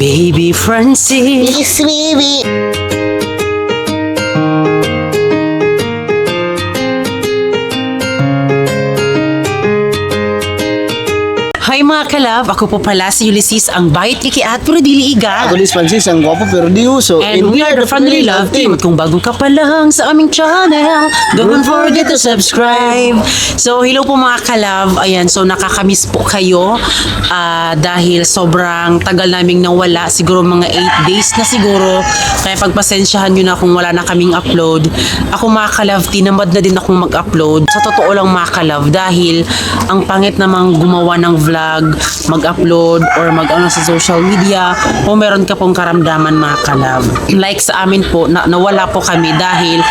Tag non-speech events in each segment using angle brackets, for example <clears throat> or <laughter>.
Baby Francis. Yes, baby. Mga kalab, ako po pala si Ulysses, ang bayit kikiat pero dili iga. Ako Luis Francis, ang gwapo pero di uso. And we are the Family Love Team. At kung bago ka pa lang sa aming channel, don't forget to subscribe. So, hello po mga kalab. Ayan, so nakakamiss po kayo ah, dahil sobrang tagal naming nawala. Siguro mga 8 days na siguro. Kaya pagpasensyahan nyo na kung wala na kaming upload. Ako mga kalab, tinamad na din akong mag-upload. Sa totoo lang mga kalab, dahil ang pangit namang gumawa ng vlog, mag-upload or mag-ano sa social media kung meron ka pong karamdaman mga kalab. Like sa amin po, na, nawala po kami dahil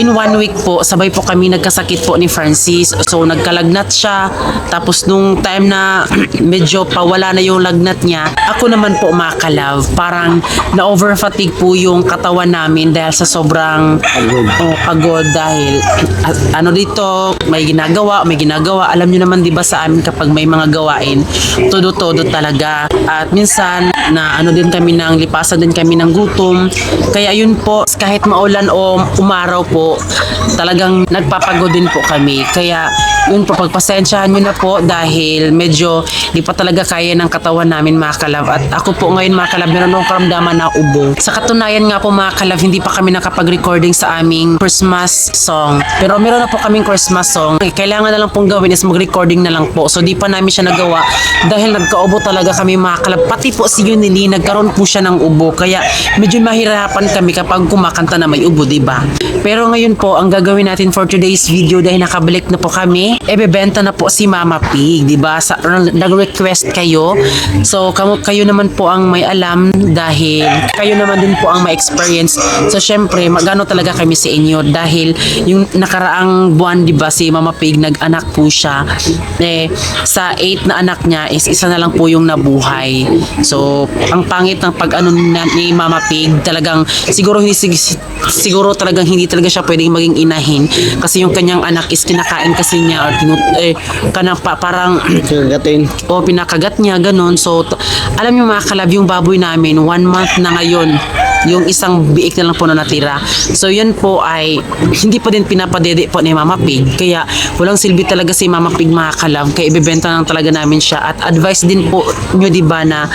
in one week po, sabay po kami nagkasakit po ni Francis. So nagkalagnat siya. Tapos nung time na <clears throat> medyo pawala na yung lagnat niya, ako naman po mga kalab, parang na-over fatigue po yung katawan namin dahil sa sobrang Pagod. oh, pagod dahil ano dito, may ginagawa, may ginagawa. Alam niyo naman 'di ba sa amin kapag may mga gawain, todo-todo talaga. At minsan na ano din kami ng lipasan din kami ng gutom. Kaya yun po, kahit maulan o umaraw po, talagang nagpapagod din po kami. Kaya yun po, pagpasensyahan nyo na po dahil medyo di pa talaga kaya ng katawan namin mga kalab. At ako po ngayon mga kalab, meron akong karamdaman na ubo. Sa katunayan nga po mga kalab, hindi pa kami nakapag-recording sa aming Christmas song. Pero meron na po kaming Christmas song. Kailangan na lang pong gawin is mag-recording na lang po. So di pa namin siya nagawa dahil nagkaubo talaga kami mga kalab. Pati po si Yunili, nagkaroon po siya ng ubo. Kaya medyo mahirapan kami kapag kumakanta na may ubo, ba? Pero ngayon po, ang gagawin natin for today's video dahil nakabalik na po kami, ebebenta na po si Mama Pig, ba? Sa, nag-request kayo. So, kamu, kayo naman po ang may alam dahil kayo naman din po ang may experience. So, syempre, magano talaga kami sa inyo dahil yung nakaraang buwan, di ba, si Mama Pig, nag-anak po siya. Eh, sa 8 na anak niya is isa na lang po yung nabuhay. So, ang pangit ng pag-ano na- ni Mama Pig, talagang siguro hindi sig- siguro talagang hindi talaga siya pwedeng maging inahin kasi yung kanyang anak is kinakain kasi niya or tinut eh, kanang pa, parang Kagatin. o pinakagat niya ganun so alam niyo mga kalab yung baboy namin one month na ngayon yung isang biik na lang po na natira. So yun po ay hindi pa din pinapadede po ni Mama Pig. Kaya walang silbi talaga si Mama Pig mga kalab kaya ibebenta lang talaga namin siya. At advice din po nyo di ba na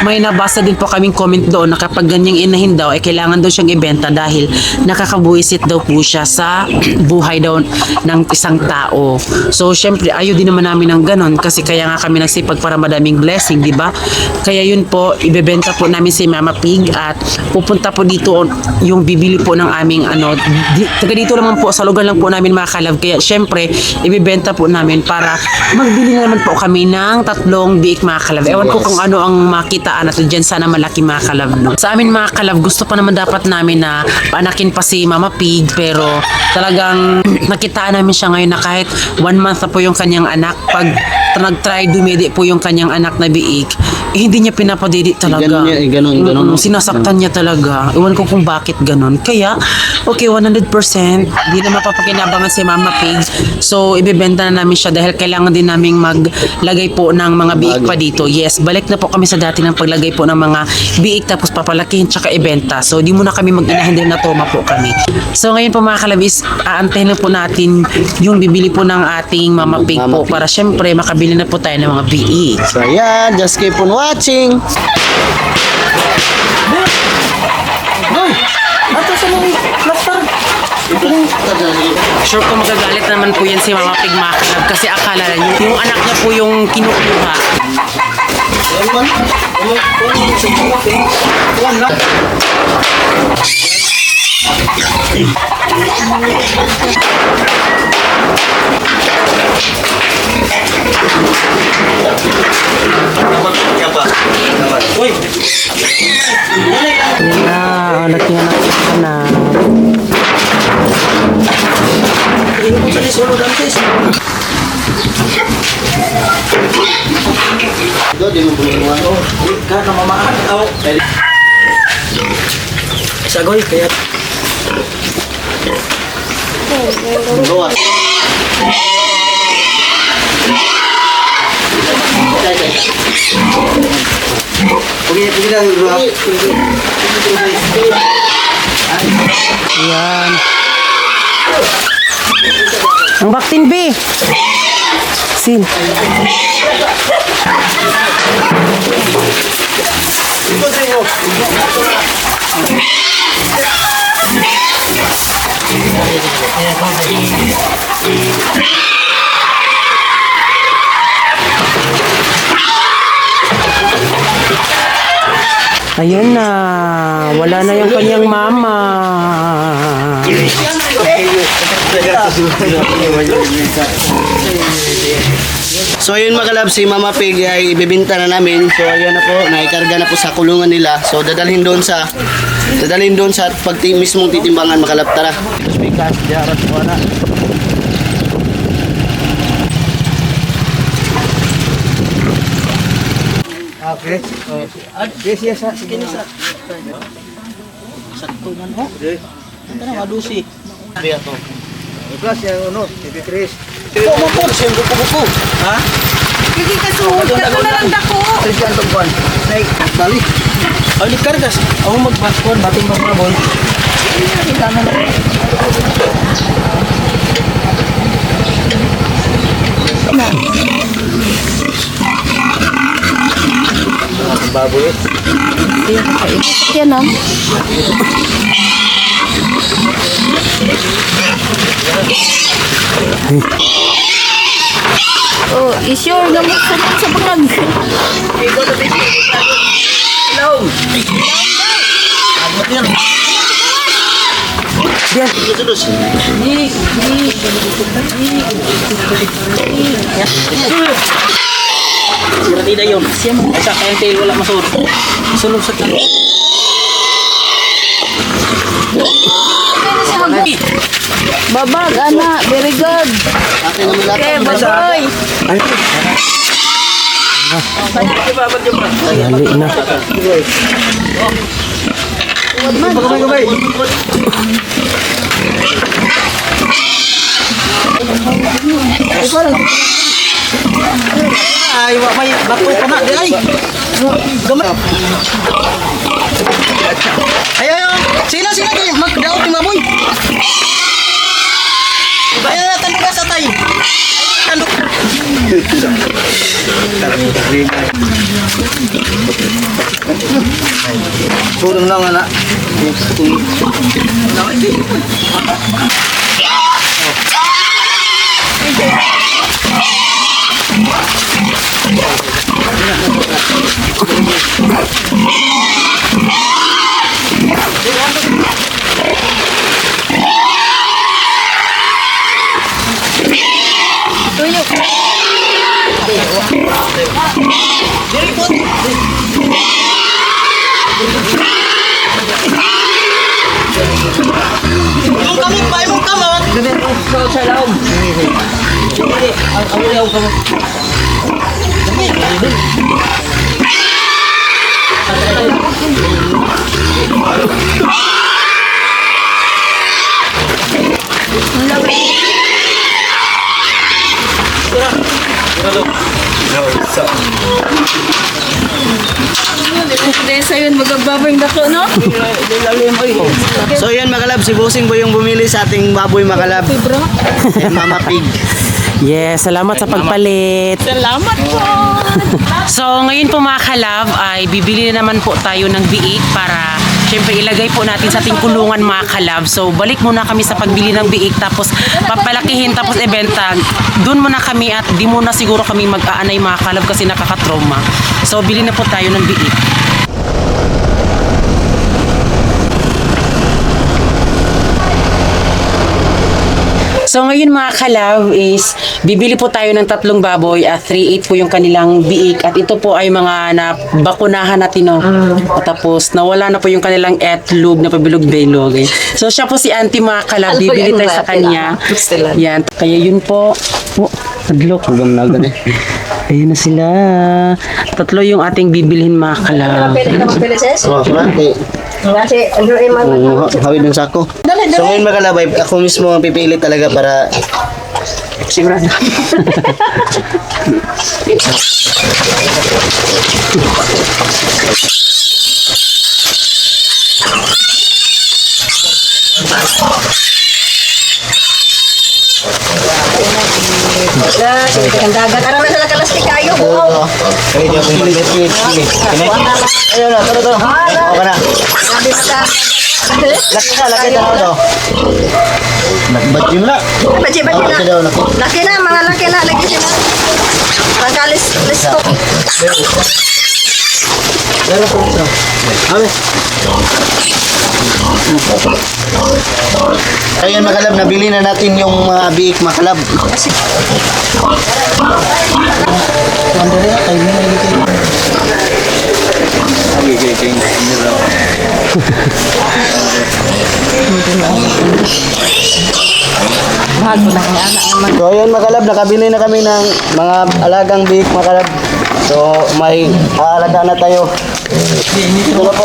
may nabasa din po kaming comment doon na kapag ganyang inahin daw ay kailangan daw siyang ibenta dahil nakakabuisit daw po siya sa buhay daw ng isang tao. So syempre ayaw din naman namin ng ganon kasi kaya nga kami nagsipag para madaming blessing, di ba? Kaya yun po, ibebenta po namin si Mama Pig at pupunta po dito yung bibili po ng aming ano, di, taga dito naman po sa lugar lang po namin mga kalab. Kaya syempre, ibebenta po namin para magbili na naman po kami ng tatlong biik mga kalab. Ewan ko kung ano ang makitaan natin dyan. Sana malaki mga kalab. No? Sa amin mga kalab, gusto pa naman dapat namin na paanakin pa si Mama Pig. Pero talagang <clears throat> nakitaan namin siya ngayon na kahit one month na po yung kanyang anak. Pag nag-try dumidi po yung kanyang anak na biik, eh, hindi niya pinapadidi talaga. Ganon niya, eh, ganon, ganon. Mm, sinasaktan niya talaga. Iwan ko kung bakit ganon. Kaya, okay, 100%. Hindi na mapapakinabangan si Mama Pig. So, ibibenta na namin siya dahil kailangan din naming maglagay po ng mga biik pa dito. Yes, balik na po kami sa dati ng paglagay po ng mga biik tapos papalakihin tsaka ibenta. So, di muna kami mag-inahin din na toma po kami. So, ngayon po mga kalabis, aantayin lang po natin yung bibili po ng ating Mama Pig Mama po Pig. para syempre makabili na po tayo ng mga biik. So yan, just keep on watching. Ato sa mga laptop. Sure ko magagalit naman po yan si Mama Pig Makalab kasi akala niyo yung anak niya po yung kinukuha. Yan di mo bulungan. Kaka mamaan tau. Sagoy kaya Gawa. Pagi lang bro. Ayan. Ang baktin, be. Sin. Ayan na. Wala na yung kanyang mama. <laughs> So ayun mga kalab, si Mama Pig ay ibibinta na namin. So ayun na po, naikarga na po sa kulungan nila. So dadalhin doon sa dadalhin doon sa pagti mismong titimbangan mga kalab. Tara. Bikas, diarat po na. Okay. Oh. Yes, yes, sa. Sige sa. Sakto man ho. Ito na madusi. Biya to. Plus yung ano, 53. Po mo po, po po. Ha? Hindi ka suhod ka na lang dako. Ang tungkol. Nay, balik. Ay, kargas. Ako magbaskon, bating magbabon. Baboy. Yan ah. Oh, isure na mo sa sa pagkag. Hello. Yan. Sira tida yun. Ay sa kayang tail wala masud. Sulog sa talo. Babag, ana. Very good. Akin naman lahat. Okay, baboy. Dali na. Gabay, gabay. Ay, wa may bato pa na di ay. Gamay. Ay, ay, ay. Sila, sila kayo. Magdaot yung maboy. Surong lang anak. Tuyok. Ilaw ka mo. Sa'yo magbababoy dako, no? So yun mga kalab, si Bossing po yung bumili sa ating baboy mga kalab. Bro. Yan, Mama Pig. Yes, salamat sa pagpalit. Salamat po. <laughs> So, ngayon po mga kalab, ay bibili na naman po tayo ng biik para syempre ilagay po natin sa ating kulungan mga kalab. So, balik muna kami sa pagbili ng biik tapos papalakihin tapos ibenta. Doon muna kami at di muna siguro kami mag-aanay mga kalab kasi nakakatrauma. So, bili na po tayo ng biik. So ngayon mga kalab is bibili po tayo ng tatlong baboy at 3.8 po yung kanilang biik at ito po ay mga nabakunahan natin no. At tapos nawala na po yung kanilang etlog na pabilog-bilog. Eh. So siya po si auntie mga kalab, bibili tayo sa kanya. Yan, kaya yun po. Oh, hadlok. Hanggang nagan eh. Ayun na sila. Tatlo yung ating bibilhin mga kalab. So, frate. Kasi, ano yung mga... Oo, hawid ng sako. So ngayon mga kalabay, ako mismo ang pipili talaga para sigurado. Ang <laughs> dagat. Aram na sa nakalastik kayo. Oo. Kaya kung pilit pilit pilit. Ayun na, tara tara. Okay na. Sabi sa... Laki na, laki na daw. Ba't yun na? Bachi Laki na. laki. Na, mga laki na. Lagi sila. Pagkalis, listo. Pero po ito. Awe. Ayun makalab, nabili na natin yung mga biik makalab. So ayun makalab, nakabili na kami ng mga alagang biik makalab. So may aalaga na tayo. Ito na po.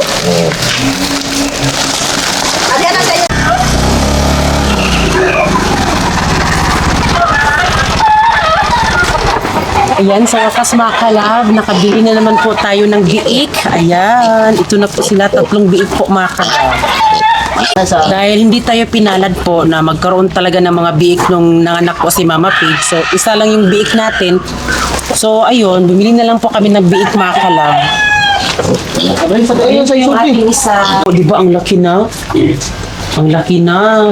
Adi na tayo. Ayan, sa wakas mga kalab, nakabili na naman po tayo ng biik. Ayan, ito na po sila, tatlong biik po mga kalab. Dahil hindi tayo pinalad po na magkaroon talaga ng mga biik nung nanganak po si Mama Pig. So, isa lang yung biik natin. So, ayun, bumili na lang po kami ng biik mga kalab. Ayun sa Yung ating isa. O, di ba ang laki na? Ang laki na.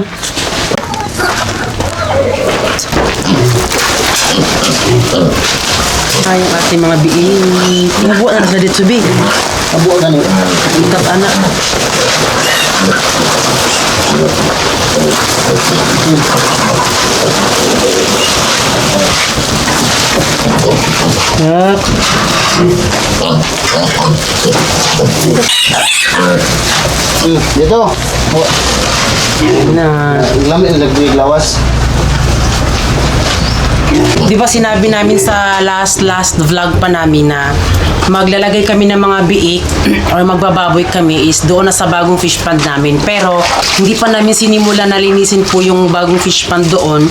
Ay, yung ating mga biik. Nabuo na sa dito, Big. Kabuo na niyo. Ikat anak. Yak. Hmm, dito. Oh, Na. Lamit lagbi lawas. Di ba sinabi namin sa last last vlog pa namin na maglalagay kami ng mga biik or magbababoy kami is doon na sa bagong fish pond namin. Pero hindi pa namin sinimula na linisin po yung bagong fish pond doon.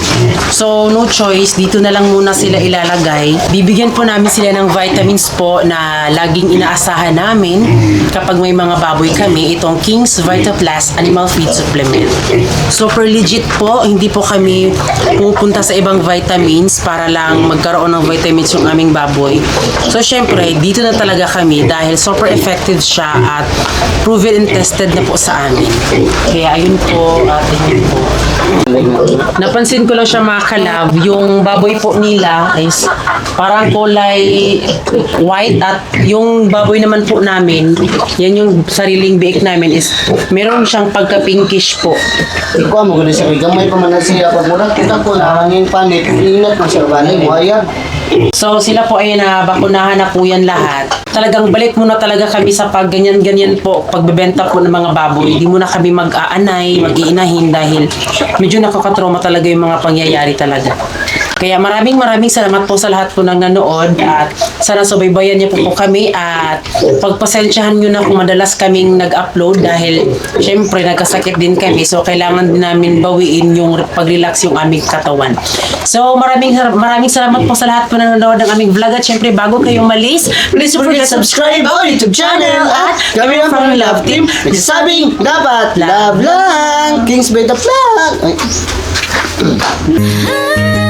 So no choice, dito na lang muna sila ilalagay. Bibigyan po namin sila ng vitamins po na laging inaasahan namin kapag may mga baboy kami. Itong King's Vita Plus Animal Feed Supplement. Super legit po, hindi po kami pupunta sa ibang vitamins para lang magkaroon ng vitamins yung aming baboy. So, syempre, dito na talaga kami dahil super effective siya at proven and tested na po sa amin. Kaya ayun po, at ayun po. Napansin ko lang siya mga kalab, yung baboy po nila is parang kulay white at yung baboy naman po namin, yan yung sariling biik namin is meron siyang pagka-pinkish po. Ikaw mo gani sa gamay pa man siya pag mura kita ko na hangin panit ingat balay mo ayan. So sila po ay nabakunahan na po yan lahat. Talagang balik muna talaga kami sa pag ganyan-ganyan po, pagbebenta po ng mga baboy. Hindi muna kami mag-aanay, mag-iinahin dahil medyo nakakatroma talaga yung mga pangyayari talaga. Kaya maraming maraming salamat po sa lahat po ng nanood at sana subaybayan niyo po po kami at pagpasensyahan niyo na kung madalas kaming nag-upload dahil syempre nagkasakit din kami so kailangan din namin bawiin yung pag-relax yung aming katawan. So maraming maraming salamat po sa lahat po ng nanonood ng aming vlog at syempre bago kayo malis, please don't forget to subscribe our YouTube channel at kami ang from Love Team. Nagsasabing dapat love lang. Kings Beta Vlog. Ay. <laughs>